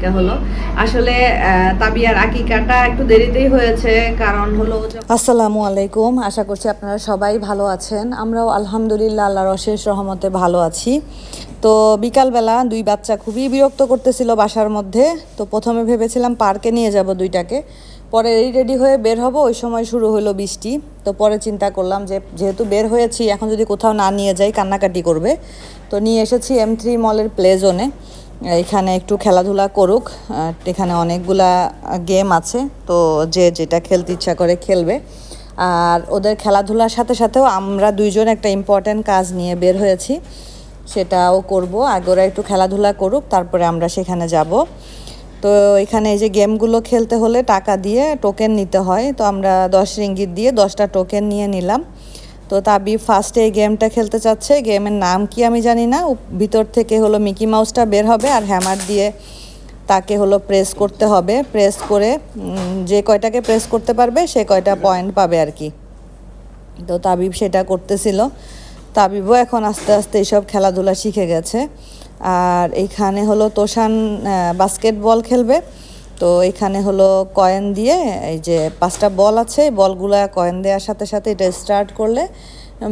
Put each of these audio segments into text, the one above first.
আকিকা হলো। আসলে তাবিয়ার আকিকাটা একটু দেরিতেই হয়েছে, কারণ হলো আসসালামু আলাইকুম। আশা করছি আপনারা সবাই ভালো আছেন। আমরাও আলহামদুলিল্লাহ আল্লাহর অশেষ রহমতে ভালো আছি। তো বিকালবেলা দুই বাচ্চা খুবই বিরক্ত করতেছিল বাসার মধ্যে। তো প্রথমে ভেবেছিলাম পার্কে নিয়ে যাব দুইটাকে। পরে রেডি রেডি হয়ে বের হব, ওই সময় শুরু হলো বৃষ্টি। তো পরে চিন্তা করলাম যে, যেহেতু বের হয়েছি, এখন যদি কোথাও না নিয়ে যাই, কান্নাকাটি করবে। তো নিয়ে এসেছি এম থ্রি মলের প্লে জোনে এখানে একটু খেলাধুলা করুক এখানে অনেকগুলা গেম আছে, তো যে যেটা খেলতে ইচ্ছা করে খেলবে। আর ওদের খেলাধুলার সাথে সাথেও আমরা দুইজন একটা ইম্পর্ট্যান্ট কাজ নিয়ে বের হয়েছি, সেটাও করব। আগে ওরা একটু খেলাধুলা করুক, তারপরে আমরা সেখানে যাব। তো এখানে এই যে গেমগুলো খেলতে হলে টাকা দিয়ে টোকেন নিতে হয়, তো আমরা দশ রিঙ্গিত দিয়ে দশটা টোকেন নিয়ে নিলাম। তো তাবি ফার্স্টে এই গেমটা খেলতে চাচ্ছে। গেমের নাম কি আমি জানি না। ভিতর থেকে হলো মিকি মাউসটা বের হবে আর হ্যামার দিয়ে তাকে হলো প্রেস করতে হবে। প্রেস করে যে কয়টাকে প্রেস করতে পারবে, সে কয়টা পয়েন্ট পাবে আর কি। তো তাবিব সেটা করতেছিল। তাবিবও এখন আস্তে আস্তে এইসব খেলাধুলা শিখে গেছে। আর এইখানে হলো তোষান বাস্কেটবল খেলবে। তো এখানে হলো কয়েন দিয়ে এই যে পাঁচটা বল আছে বলগুলো কয়েন দেওয়ার সাথে সাথে এটা স্টার্ট করলে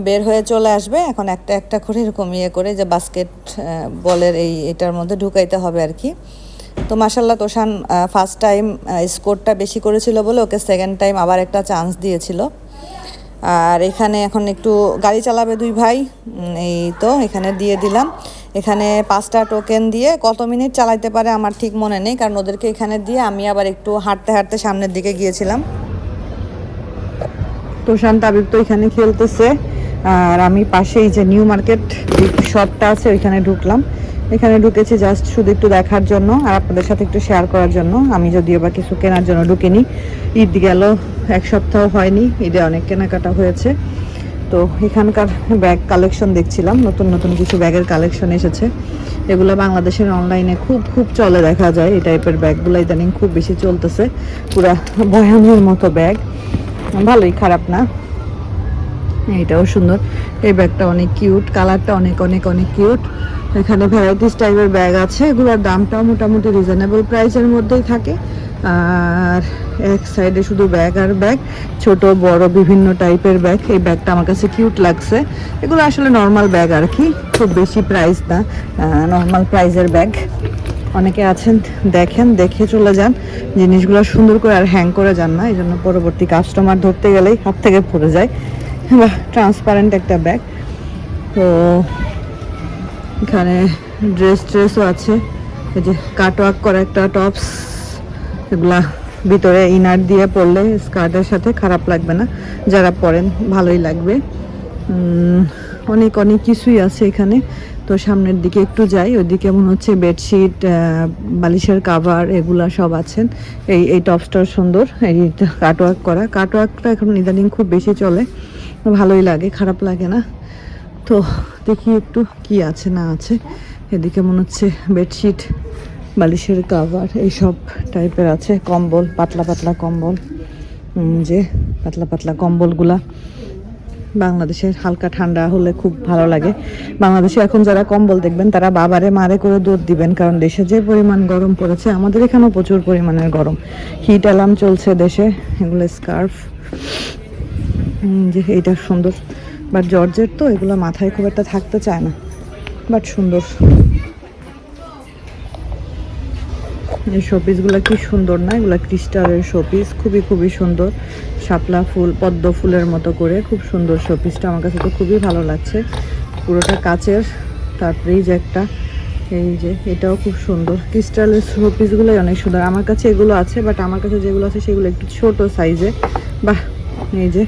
বের হয়ে চলে আসবে। এখন একটা একটা করে এরকম ইয়ে করে যে বাস্কেট বলের এই এটার মধ্যে ঢুকাইতে হবে আর কি। তো মাসাল্লাহ তোষান ফার্স্ট টাইম স্কোরটা বেশি করেছিল বলে ওকে সেকেন্ড টাইম আবার একটা চান্স দিয়েছিল। আর এখানে এখন একটু গাড়ি চালাবে দুই ভাই এই তো এখানে দিয়ে দিলাম। এখানে পাঁচটা টোকেন দিয়ে কত মিনিট চালাইতে পারে আমার ঠিক মনে নেই, কারণ ওদেরকে এখানে দিয়ে আমি আবার একটু হাঁটতে হাঁটতে সামনের দিকে গিয়েছিলাম। তোষান তাবিব তো এখানে খেলতেছে, আর আমি পাশেই যে নিউ মার্কেট শপটা আছে, ওইখানে ঢুকলাম। এখানে ঢুকেছি জাস্ট শুধু একটু দেখার জন্য আর আপনাদের সাথে একটু শেয়ার করার জন্য। আমি যদিও বা কিছু কেনার জন্য ঢুকিনি, ঈদ গেল, এক সপ্তাহ হয়নি, ঈদে অনেক কেনাকাটা হয়েছে। তো এখানকার ব্যাগ কালেকশন দেখছিলাম, নতুন নতুন কিছু ব্যাগের কালেকশন এসেছে। এগুলো বাংলাদেশের অনলাইনে খুব খুব চলে দেখা যায়, এই টাইপের ব্যাগগুলো ইদানিং খুব বেশি চলতেছে। পুরা বয়ানের মতো ব্যাগ ভালোই খারাপ না। এটাও সুন্দর। এই ব্যাগটা অনেক কিউট কালারটা অনেক অনেক অনেক কিউট এখানে ভ্যারাইটিস টাইপের ব্যাগ আছে, এগুলোর দামটাও মোটামুটি রিজনেবল প্রাইসের মধ্যেই থাকে। আর এক সাইডে শুধু ব্যাগ আর ব্যাগ ছোট, বড় বিভিন্ন টাইপের ব্যাগ এই ব্যাগটা আমার কাছে কিউট লাগছে। এগুলো আসলে নর্মাল ব্যাগ আর কি, খুব বেশি প্রাইস না নর্মাল প্রাইসের ব্যাগ অনেকে আছেন, দেখেন, দেখে চলে যান। জিনিসগুলো সুন্দর করে আর হ্যাং করে যান না এই জন্য পরবর্তী কাস্টমার ধরতে গেলেই হাত থেকে পড়ে যায়। বাহ ট্রান্সপারেন্ট একটা ব্যাগ তো এখানে ড্রেস ট্রেসও আছে, এই যে কাটওয়ার্ক করা একটা টপস এগুলা ভিতরে ইনার দিয়ে পরলে স্কার্টের সাথে খারাপ লাগবে না। যারা পরেন, ভালোই লাগবে। অনেক অনেক কিছুই আছে এখানে। তো সামনের দিকে একটু যাই, ওইদিকে মনে হচ্ছে বেডশিট বালিশের কাভার এগুলা সব আছেন এই এই টপসটার সুন্দর, এই কাটওয়ার্ক করা। কাটওয়ার্কটা এখন ইদানিং খুব বেশি চলে। ভালোই লাগে, খারাপ লাগে না। তো দেখি একটু কি আছে, না আছে। এদিকে মনে হচ্ছে বেডশিট বালিশের কাভার এইসব টাইপের আছে, কম্বল, পাতলা পাতলা কম্বল যে পাতলা পাতলা কম্বলগুলা বাংলাদেশের হালকা ঠান্ডা হলে খুব ভালো লাগে। বাংলাদেশে এখন যারা কম্বল দেখবেন, তারা বাবারে মারে করে দুধ দিবেন, কারণ দেশে যে পরিমাণ গরম পড়েছে, আমাদের এখানেও প্রচুর পরিমাণের গরম। হিট অ্যালার্ম চলছে দেশে, এগুলো স্কার্ফ যে এইটা সুন্দর। বাট জর্জের তো এগুলো মাথায় খুব একটা থাকতে চায় না বাট সুন্দর। এই শোপিসগুলো কি সুন্দর না? এগুলো ক্রিস্টালের শোপিস খুবই খুবই সুন্দর। শাপলা ফুল, পদ্ম ফুলের মতো করে। খুব সুন্দর শোপিসটা আমার কাছে তো খুবই ভালো লাগছে। পুরোটা কাচের। তারপরেই যে একটা, এই যে, এটাও খুব সুন্দর। ক্রিস্টালের শোপিসগুলোই অনেক সুন্দর। আমার কাছে এগুলো আছে বাট আমার কাছে যেগুলো আছে, সেগুলো একটু ছোট সাইজে বাহ! এই যে,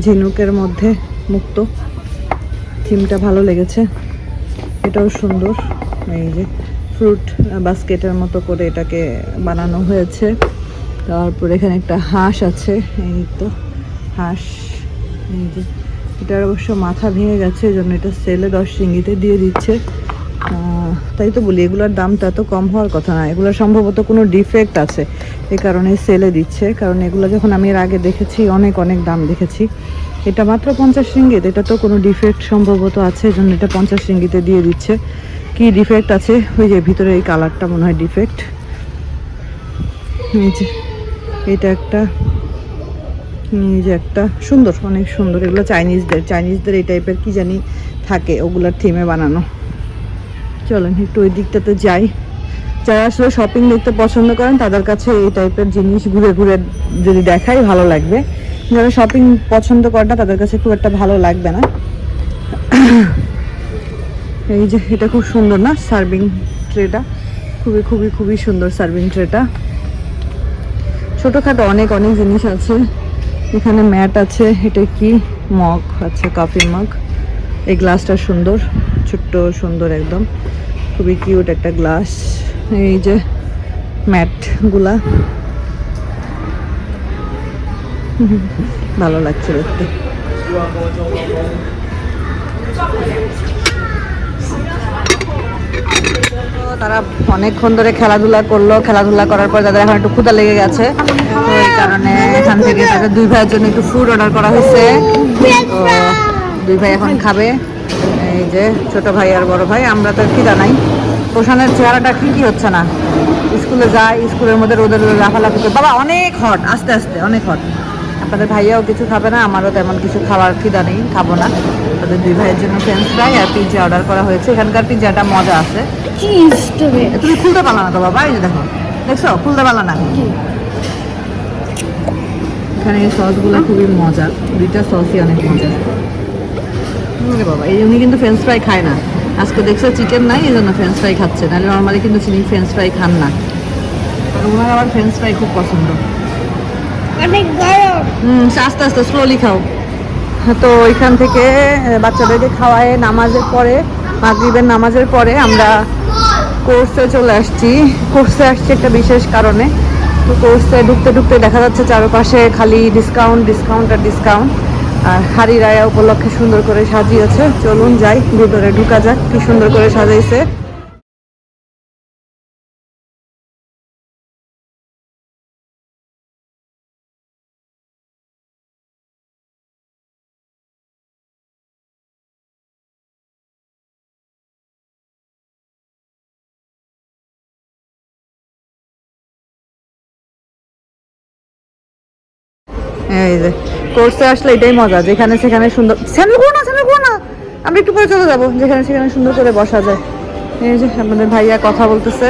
ঝিনুকের মধ্যে মুক্ত। থিমটা ভালো লেগেছে। এটাও সুন্দর। এই যে ফ্রুট বাস্কেটের মতো করে এটাকে বানানো হয়েছে। তারপর এখানে একটা হাঁস আছে, এই তো, হাঁস যে। এটার অবশ্য মাথা ভেঙে গেছে এই জন্য এটা সেলে দশ সিঙ্গিতে দিয়ে দিচ্ছে। তাই তো বলি, এগুলোর দামটা এত কম হওয়ার কথা না। এগুলো সম্ভবত কোনো ডিফেক্ট আছে, এ কারণে সেলে দিচ্ছে। কারণ এগুলো যখন আমি এর আগে দেখেছি, অনেক অনেক দাম দেখেছি। এটা মাত্র পঞ্চাশ রিঙ্গিত, এটা তো কোনো ডিফেক্ট সম্ভবত আছে জন্য এটা পঞ্চাশ রিঙ্গিতে দিয়ে দিচ্ছে। কি ডিফেক্ট আছে? ওই যে ভিতরে এই কালারটা মনে হয় ডিফেক্ট এটা একটা, এই যে একটা, সুন্দর, অনেক সুন্দর। এগুলো চাইনিজদের চাইনিজদের এই টাইপের কি জানি থাকে, ওগুলার থিমে বানানো। চলেন, একটু ওই দিকটাতে যাই। যারা আসলে শপিং দেখতে পছন্দ করেন, তাদের কাছে এই টাইপের জিনিস ঘুরে ঘুরে যদি দেখাই, ভালো লাগবে। যারা শপিং পছন্দ করে না, তাদের কাছে খুব একটা ভালো লাগবে না। এই যে, এটা খুব সুন্দর না সার্ভিং ট্রেটা খুবই খুবই খুবই সুন্দর সার্ভিং ট্রেটা ছোটোখাটো অনেক অনেক জিনিস আছে। এখানে ম্যাট আছে, এটা কি? মগ আছে কফি মগ এই গ্লাসটা সুন্দর, ছোট্ট, সুন্দর একদম। খুবই কিউট একটা গ্লাস এই যে ম্যাটগুলা ভালো লাগছে দেখতে তো তারা অনেকক্ষণ ধরে খেলাধুলা করল। খেলাধুলা করার পর তাদের এখন একটু ক্ষুদা লেগে গেছে। তো এই কারণে এখান থেকে তাদের দুই ভাইয়ের জন্য একটু ফুড অর্ডার করা হয়েছে। তো দুই ভাই এখন খাবে। এই যে ছোট ভাই আর বড় ভাই, আমরা তো খিদা নাই। পোষণের চেহারাটা ঠিকই হচ্ছে না? স্কুলে যায়, স্কুলের মধ্যে রোদের রোদে লাফালাফি করে বাবা, অনেক হট আস্তে আস্তে, অনেক হট আপনাদের ভাইয়াও কিছু খাবে না আমারও তেমন কিছু খাওয়ার খিদা নেই খাব না। তাদের দুই ভাইয়ের জন্য ফ্রেঞ্চ ফ্রাই আর পিৎজা অর্ডার করা হয়েছে। এখানকার পিৎজাটা মজা আছে। তুমি খুলতে পারলা না তো বাবা এই যে দেখো। দেখছ? খুলতে পারলা না। এখানে এই সসগুলো খুবই মজা। দুইটা সসই অনেক মজা। বাবা এই উনি কিন্তু ফ্রেঞ্চ ফ্রাই খায় না। আজকে দেখছ চিকেন নাই এই জন্য ফ্রেঞ্চ ফ্রাই খাচ্ছে। নাহলে নর্মালি কিন্তু চিনি ফ্রেঞ্চ ফ্রাই খান না। আর ওনার আবার ফ্রেঞ্চ ফ্রাই খুব পছন্দ। অনেক গরম। হুম আস্তে আস্তে স্লোলি খাও। তো ওইখান থেকে বাচ্চাদেরকে খাওয়ায় নামাজের পরে, মাগরিবের নামাজের পরে আমরা কোর্সে চলে আসছি। কোর্সে আসছি একটা বিশেষ কারণে। তো কোর্সে ঢুকতে ঢুকতে দেখা যাচ্ছে চারপাশে খালি ডিসকাউন্ট ডিসকাউন্ট আর ডিসকাউন্ট আর হারি রায়া উপলক্ষে সুন্দর করে সাজিয়েছে। চলুন যাই, ভিতরে ঢুকা যাক, কি সুন্দর করে সাজাইছে। এই যে কোর্সে আসলে এটাই মজা, যেখানে সেখানে সুন্দর স্যান্ডেল করো না, স্যান্ডেল করো না! আমরা একটু পরে চলে যাব, যেখানে সেখানে সুন্দর করে বসা যায়। এই যে আপনাদের ভাইয়া কথা বলতেছে,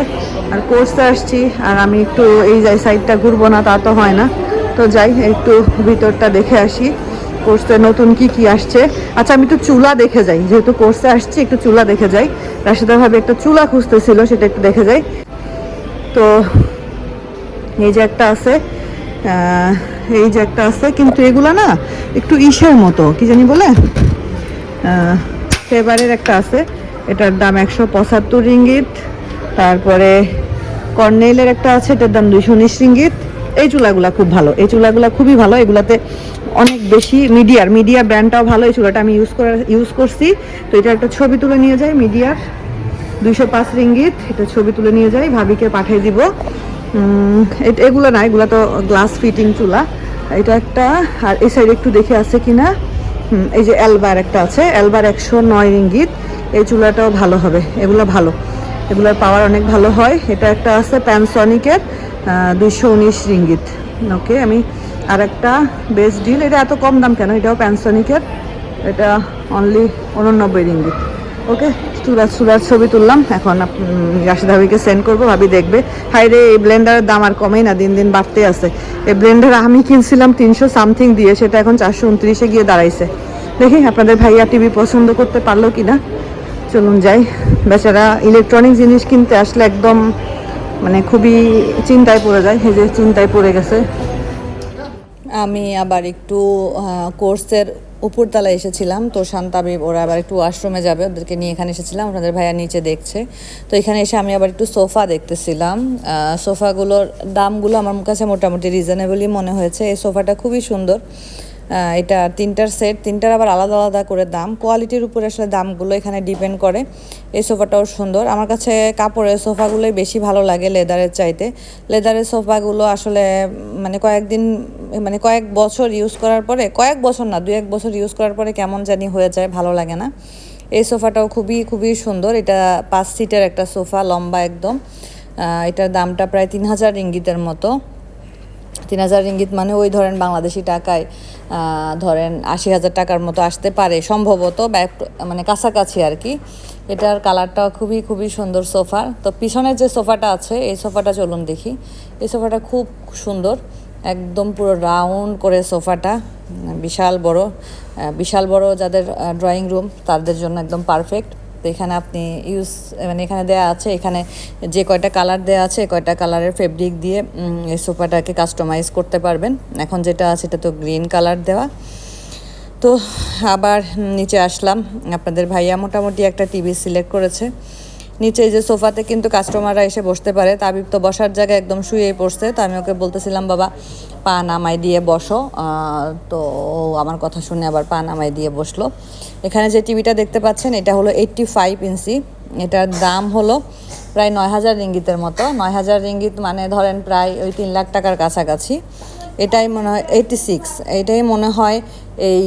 আর কোর্সে আসছি, আর আমি একটু এই যাই সাইডটা ঘুরবো না, তা তো হয় না। তো যাই, একটু ভিতরটা দেখে আসি কোর্সে নতুন কি কি আসছে। আচ্ছা আমি একটু চুলা দেখে যাই, যেহেতু কোর্সে আসছি, একটু চুলা দেখে যাই। রাশিদা ভাবে একটা চুলা খুঁজতেছিল, সেটা একটু দেখে যাই। তো, এই যে একটা আছে এই যে একটা আছে, কিন্তু এগুলা না একটু ইসের মতো, কি জানি বলে? ফেভারের একটা আছে, এটার দাম একশো পঁচাত্তর রিঙ্গিত, তারপরে কর্নেলের একটা আছে, এটার দাম দুইশো উনিশ রিঙ্গিত। এই চুলাগুলা খুব ভালো, এই চুলাগুলা খুবই ভালো, এগুলাতে অনেক বেশি মিডিয়ার, মিডিয়া ব্র্যান্ডটাও ভালো, এই চুলাটা আমি ইউজ করে ইউজ করছি। তো এটা একটা ছবি তুলে নিয়ে যাই, মিডিয়ার। দুইশো পাঁচ রিঙ্গিত, এটা ছবি তুলে নিয়ে যাই, ভাবিকে পাঠিয়ে দিব। এগুলো না, এগুলো তো গ্লাস ফিটিং চুলা। এটা একটা, আর এই সাইডে একটু দেখে আছে কিনা? এই যে অ্যালবার একটা আছে অ্যালবার একশো নয় ইঙ্গিত এই চুলাটাও ভালো হবে, এগুলো ভালো। এগুলোর পাওয়ার অনেক ভালো হয়। এটা একটা আছে প্যানসনিকের দুইশো উনিশ রিঙ্গিত। ওকে আমি আর একটা বেস্ট ডিল এটা এত কম দাম কেন? এটাও প্যানসনিকের এটা অনলি উননব্বই রিঙ্গিত। ওকে চুলার চুলার ছবি তুললাম। এখন রাশিদ ভাবিকে সেন্ড করব, ভাবি দেখবে। হাই রে এই ব্লেন্ডারের দাম আর কমেই না, দিন দিন বাড়তে আছে। এই ব্লেন্ডার আমি কিনছিলাম তিনশো সামথিং দিয়ে, সেটা এখন চারশো উনত্রিশে গিয়ে দাঁড়াইছে। দেখি আপনাদের ভাইয়া টিভি পছন্দ করতে পারল কি না চলুন যাই। বেচারা ইলেকট্রনিক জিনিস কিনতে আসলে একদম মানে খুবই চিন্তায় পড়ে যায়। এই যে চিন্তায় পড়ে গেছে। আমি আবার একটু কোর্সের উপরতলায় এসেছিলাম। তো শান্তাবি, ওরা আবার একটু ওয়াশরুমে যাবে, ওদেরকে নিয়ে এখানে এসেছিলাম। ওনাদের ভাইয়া নিচে দেখছে। তো এখানে এসে আমি আবার একটু সোফা দেখতেছিলাম। সোফাগুলোর দামগুলো আমার কাছে মোটামুটি রিজনেবলই মনে হয়েছে। এই সোফাটা খুবই সুন্দর। এটা তিনটার সেট তিনটার আবার আলাদা আলাদা করে দাম। কোয়ালিটির উপরে আসলে দামগুলো এখানে ডিপেন্ড করে। এই সোফাটাও সুন্দর। আমার কাছে কাপড়ের সোফাগুলোই বেশি ভালো লাগে লেদারের চাইতে। লেদারের সোফাগুলো আসলে মানে কয়েকদিন মানে কয়েক বছর ইউজ করার পরে, কয়েক বছর না দু এক বছর ইউজ করার পরে কেমন জানি হয়ে যায়, ভালো লাগে না। এই সোফাটাও খুবই খুবই সুন্দর। এটা পাঁচ সিটের একটা সোফা লম্বা একদম। এটার দামটা প্রায় তিন হাজার ইঙ্গিতের মতো। তিন হাজার রিঙ্গিত মানে ওই ধরেন বাংলাদেশি টাকায় ধরেন আশি হাজার টাকার মতো আসতে পারে, সম্ভবত বা একটু মানে কাছাকাছি আর কি। এটার কালারটা খুবই খুবই সুন্দর সোফার তো পিছনের যে সোফাটা আছে, এই সোফাটা চলুন দেখি। এই সোফাটা খুব সুন্দর, একদম পুরো রাউন্ড করে সোফাটা, বিশাল বড় বিশাল বড় যাদের ড্রয়িং রুম তাদের জন্য একদম পারফেক্ট তো এখানে আপনি ইউজ মানে এখানে দেওয়া আছে, এখানে যে কয়টা কালার দেওয়া আছে, কয়টা কালারের ফেব্রিক দিয়ে এই সোফাটাকে কাস্টমাইজ করতে পারবেন। এখন যেটা আছে, এটা তো গ্রিন কালার দেওয়া। তো আবার নিচে আসলাম। আপনাদের ভাইয়া মোটামুটি একটা টিভি সিলেক্ট করেছে। নিচে যে সোফাতে কিন্তু কাস্টমাররা এসে বসতে পারে। তাবিব তো বসার জায়গায় একদম শুয়েই পড়ছে। তো আমি ওকে বলতেছিলাম, বাবা, পা নামাই দিয়ে বসো। তো আমার কথা শুনে আবার পা নামাই দিয়ে বসল। এখানে যে টিভিটা দেখতে পাচ্ছেন, এটা হলো এইট্টি ফাইভ ইঞ্চি। এটার দাম হলো প্রায় নয় হাজার রিঙ্গিতের মতো। নয় হাজার রিঙ্গিত মানে ধরেন প্রায় ওই তিন লাখ টাকার কাছাকাছি। এটাই মনে হয় এইটি সিক্স। এটাই মনে হয় এই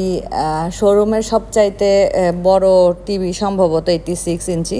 শোরুমের সবচাইতে বড় টিভি সম্ভবত eighty six inch.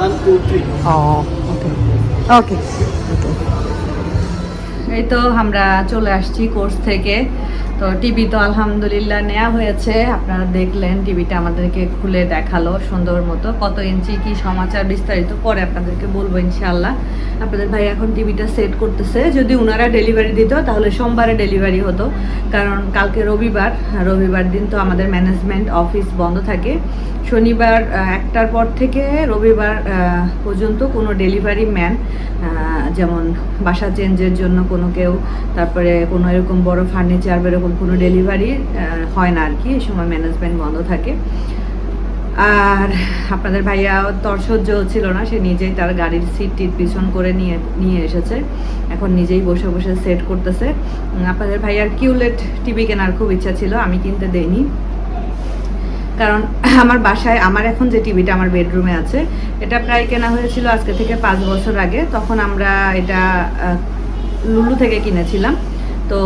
one, two, three. Oh, okay. Okay. Okay. এই তো আমরা চলে আসছি কোর্স থেকে তো টিভি তো আলহামদুলিল্লাহ নেওয়া হয়েছে আপনারা দেখলেন টিভিটা আমাদেরকে খুলে দেখাল সুন্দর মতো কত ইঞ্চি কি সমাচার বিস্তারিত পরে আপনাদেরকে বলব ইনশাআল্লাহ আপনাদের ভাই এখন টিভিটা সেট করতেছে। যদি ওনারা ডেলিভারি দিত, তাহলে সোমবারে ডেলিভারি হতো। কারণ কালকে রবিবার রবিবার দিন তো আমাদের ম্যানেজমেন্ট অফিস বন্ধ থাকে। শনিবার একটার পর থেকে রবিবার পর্যন্ত কোনো ডেলিভারি ম্যান যেমন বাসা চেঞ্জের জন্য কোনো কেউ, তারপরে কোনো এরকম বড় ফার্নিচার বা এরকম কোনো ডেলিভারি হয় না আর কি। এই সময় ম্যানেজমেন্ট বন্ধ থাকে। আর আপনাদের ভাইয়া তর হচ্ছিল না, সে নিজেই তার গাড়ির সিট টিট পিছন করে নিয়ে নিয়ে এসেছে। এখন নিজেই বসে বসে সেট করতেছে। আপনাদের ভাইয়ার কিউলেট টিভি কেনার খুব ইচ্ছা ছিল, আমি কিনতে দেইনি। কারণ আমার বাসায়, আমার এখন যে টিভিটা আমার বেডরুমে আছে, এটা প্রায় কেনা হয়েছিল আজকে থেকে পাঁচ বছর আগে। তখন আমরা এটা লুলু থেকে কিনেছিলাম। তো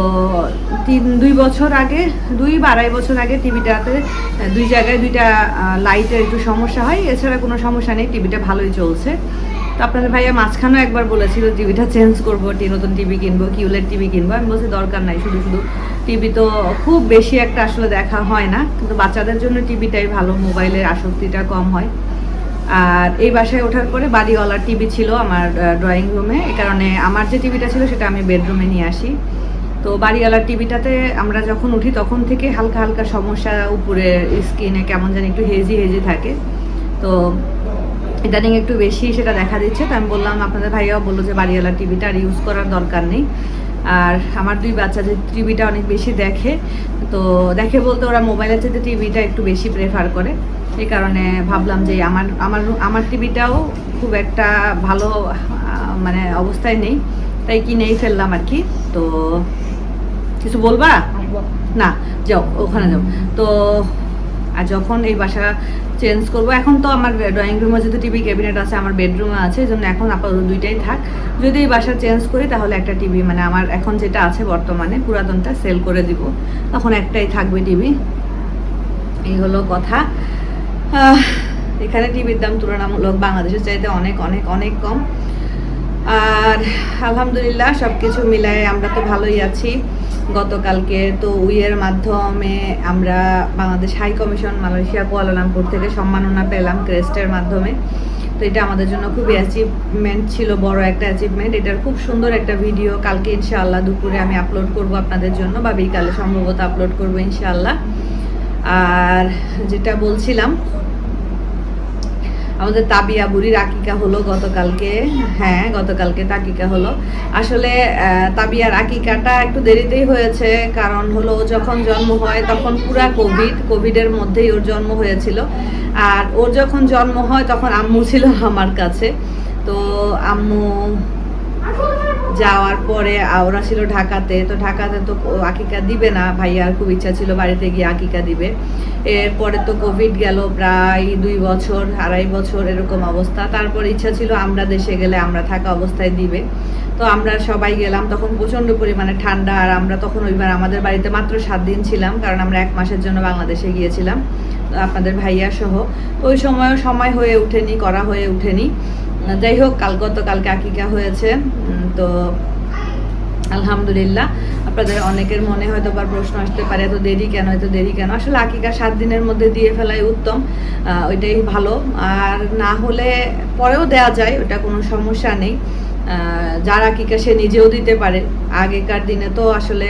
তিন, দুই বছর আগে, দুই আড়াই বছর আগে টিভিটাতে, দুই জায়গায় দুইটা লাইটের একটু সমস্যা হয়, এছাড়া কোনো সমস্যা নেই, টিভিটা ভালোই চলছে। তো আপনাদের ভাইয়া মাঝখানেও একবার বলেছিল টিভিটা চেঞ্জ করব, টি, নতুন টিভি কিনবো, কিউলের টিভি কিনবো। আমি বলছি, দরকার নাই, শুধু শুধু। টিভি তো খুব বেশি একটা আসলে দেখা হয় না, কিন্তু বাচ্চাদের জন্য টিভিটাই ভালো, মোবাইলের আসক্তিটা কম হয়। আর এই বাসায় ওঠার পরে বাড়িওয়ালার টিভি ছিল আমার ড্রয়িং রুমে। এই কারণে আমার যে টিভিটা ছিল, সেটা আমি বেডরুমে নিয়ে আসি। তো বাড়িওয়ালার টিভিটাতে আমরা যখন উঠি, তখন থেকে হালকা হালকা সমস্যা, উপরে স্কিনে কেমন জানি একটু হেজি হেজি থাকে। তো ইদানিং একটু বেশি সেটা দেখা দিচ্ছে। তো আমি বললাম, আপনাদের ভাইয়াও বলল যে বাড়িওয়ালার টিভিটা আর ইউজ করার দরকার নেই। আর আমার দুই বাচ্চা যে টিভিটা অনেক বেশি দেখে, তো দেখে বলতে ওরা মোবাইলের চেয়ে টিভিটা একটু বেশি প্রেফার করে। এই কারণে ভাবলাম যে আমার আমার আমার টিভিটাও খুব একটা ভালো মানে অবস্থায় নেই। তাই কিনেই ফেললাম আর কি। তো কিছু বলবা? না, যাও, ওখানে যাও। তো, আর যখন এই বাসা চেঞ্জ করব, এখন তো আমার ড্রয়িং রুমে যেহেতু টিভি ক্যাবিনেট আছে, আমার বেডরুমে আছে, এই জন্য এখন আপাতত দুইটাই থাক। যদি এই বাসা চেঞ্জ করি, তাহলে একটা টিভি মানে আমার এখন যেটা আছে বর্তমানে, পুরাতনটা সেল করে দিব। তখন একটাই থাকবে টিভি এই হলো কথা। এখানে টিভির দাম তুলনামূলক বাংলাদেশের চাইতে অনেক অনেক অনেক কম। আর আলহামদুলিল্লাহ সব কিছু মিলায়ে আমরা তো ভালোই আছি। গতকালকে তো উইয়ের মাধ্যমে আমরা Bangladesh high commission Malaysia Kuala Lumpur থেকে সম্মাননা পেলাম ক্রেস্টের মাধ্যমে। তো এটা আমাদের জন্য খুবই অ্যাচিভমেন্ট ছিল, বড় একটা অ্যাচিভমেন্ট এটার খুব সুন্দর একটা ভিডিও কালকে ইনশাআল্লাহ দুপুরে আমি আপলোড করব আপনাদের জন্য বা বিকালে সম্ভবত আপলোড করব ইনশাআল্লাহ। আর যেটা বলছিলাম আমাদের তাবিয়া বুড়ির আকিকা হলো গতকালকে। হ্যাঁ গতকালকে তাকিকা হলো। আসলে তাবিয়ার আকিকাটা একটু দেরিতেই হয়েছে, কারণ হলো যখন জন্ম হয় তখন পুরা কোভিড, কোভিডের মধ্যেই ওর জন্ম হয়েছিল। আর ওর যখন জন্ম হয় তখন আম্মু ছিল আমার কাছে। তো আম্মু যাওয়ার পরে ওরা ছিল ঢাকাতে। তো ঢাকাতে তো আকিকা দিবে না, ভাইয়ার খুব ইচ্ছা ছিল বাড়িতে গিয়ে আকিকা দিবে। এরপরে তো কোভিড গেল প্রায় দুই বছর, আড়াই বছর, এরকম অবস্থা। তারপর ইচ্ছা ছিল আমরা দেশে গেলে আমরা থাকা অবস্থায় দিবে। তো আমরা সবাই গেলাম, তখন প্রচণ্ড পরিমাণে ঠান্ডা, আর আমরা তখন ওইবার আমাদের বাড়িতে মাত্র সাত দিন ছিলাম, কারণ আমরা এক মাসের জন্য বাংলাদেশে গিয়েছিলাম, আপনাদের ভাইয়া সহ। ওই সময়ও সময় হয়ে ওঠেনি, করা হয়ে ওঠেনি। যাই হোক, কাল গতকালকে আকিকা হয়েছে তো আলহামদুলিল্লাহ। আপনাদের অনেকের মনে হয়তো বা প্রশ্ন আসতে পারে, এত দেরি কেন, এত দেরি কেন? আসলে আকিকা সাত দিনের মধ্যে দিয়ে ফেলাই উত্তম ওইটাই ভালো। আর না হলে পরেও দেয়া যায়, ওটা কোনো সমস্যা নেই। যার আকিকা সে নিজেও দিতে পারে। আগেকার দিনে তো আসলে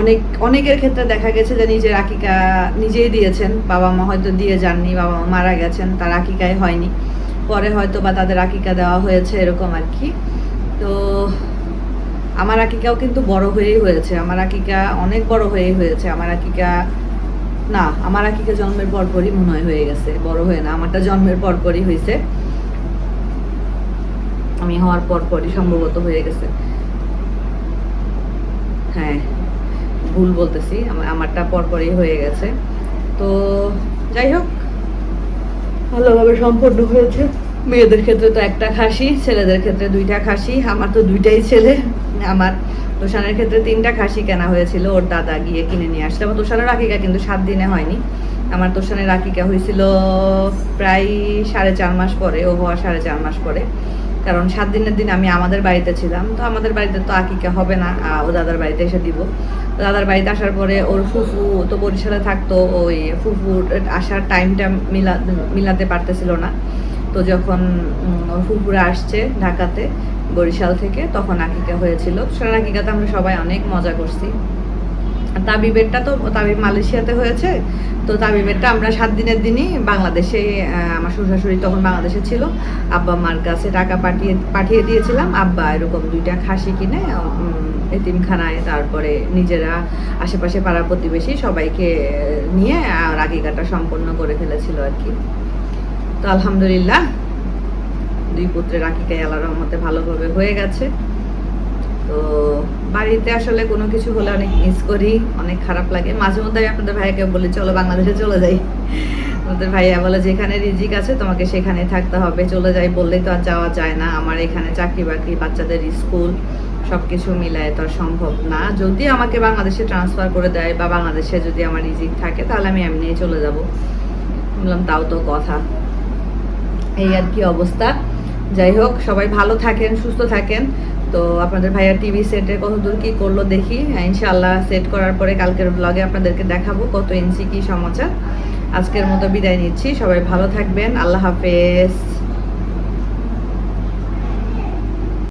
অনেক, অনেকের ক্ষেত্রে দেখা গেছে যে নিজের আকিকা নিজেই দিয়েছেন, বাবা মা হয়তো দিয়ে যাননি, বাবা মা মারা গেছেন, তার আকিকায় হয়নি। পরে হয়তো বা তাদের আকিকা দেওয়া হয়েছে, এরকম আর কি। তো আমার আকিকাও কিন্তু বড় হয়েই হয়েছে। আমার আকিকা অনেক বড় হয়েই হয়েছে। আমার আকিকা, না, আমার আকিকা জন্মের পরপরই মনে হয় হয়ে গেছে। বড় হয়ে না, আমারটা জন্মের পরপরই হয়েছে। আমি হওয়ার পরপরই সম্ভবত হয়ে গেছে। হ্যাঁ ভুল বলতেছি, আমার- আমারটা পরপরই হয়ে গেছে। তো যাই হোক ভালোভাবে সম্পন্ন হয়েছে। মেয়েদের ক্ষেত্রে তো একটা খাসি, ছেলেদের ক্ষেত্রে দুইটা খাসি, আমার তো দুইটাই ছেলে। আমার তোষানের ক্ষেত্রে তিনটা খাসি কেনা হয়েছিল, ওর দাদা গিয়ে কিনে নিয়ে আসলে আমার তোষানের আকিকা কিন্তু সাত দিনে হয়নি। আমার তোষানের আকিকা হয়েছিল প্রায় সাড়ে চার মাস পরে, ও হওয়া সাড়ে চার মাস পরে। কারণ সাত দিনের দিন আমি আমাদের বাড়িতে ছিলাম। তো আমাদের বাড়িতে তো আকিকা হবে না ও দাদার বাড়িতে এসে দিব। দাদার বাড়িতে আসার পরে ওর ফুফু তো বরিশালে থাকতো, ওই ফুফুর আসার টাইমটা মিলা, মিলাতে পারতেছিল না। তো যখন ওর ফুফুরা আসছে ঢাকাতে বরিশাল থেকে, তখন আকিকা হয়েছিল। সেটা আকিকাতে আমরা সবাই অনেক মজা করছি। তাবিবেরটা তো তাবিব মালয়েশিয়াতে হয়েছে, তো তাবিবেরটা আমরা সাত দিনের দিনই বাংলাদেশে আমার শ্বশুর তখন বাংলাদেশে ছিল। আব্বা মার কাছে টাকা পাঠিয়ে পাঠিয়ে দিয়েছিলাম। আব্বা এরকম দুইটা খাসি কিনে এতিমখানায়, তারপরে নিজেরা আশেপাশে পাড়া প্রতিবেশী সবাইকে নিয়ে আর আকিকাটা সম্পন্ন করে ফেলেছিল আর কি। তো আলহামদুলিল্লাহ, দুই পুত্রের আকিকায় আল্লাহ রহমতে ভালোভাবে হয়ে গেছে। তো বাড়িতে আসলে কোনো কিছু হলে অনেক মিস করি, অনেক খারাপ লাগে। মাঝে মধ্যে আমি আপনাদের ভাইয়াকে বলি, চলো বাংলাদেশে চলে যাই। আমাদের ভাইয়া বলে, যেখানে রিজিক আছে তোমাকে সেখানে থাকতে হবে, চলে যাই। বললেই তো আর যাওয়া যায় না। আমার এখানে চাকরি বাকরি, বাচ্চাদের স্কুল সব কিছু মিলায় তো সম্ভব না। যদি আমাকে বাংলাদেশে ট্রান্সফার করে দেয় বা বাংলাদেশে যদি আমার রিজিক থাকে, তাহলে আমি এমনিই চলে যাব। বললাম, তাও তো কথা। এই আর কি অবস্থা। যাই হোক, সবাই ভালো থাকেন, সুস্থ থাকেন। তো আপনাদের ভাইয়া টিভি সেটে কত দূর কি করল দেখি। ইনশাল্লাহ সেট করার পরে কালকের ব্লগে আপনাদেরকে দেখাবো কত ইঞ্চি কি সমাচার আজকের মতো বিদায় নিচ্ছি, সবাই ভালো থাকবেন, আল্লাহ হাফেজ।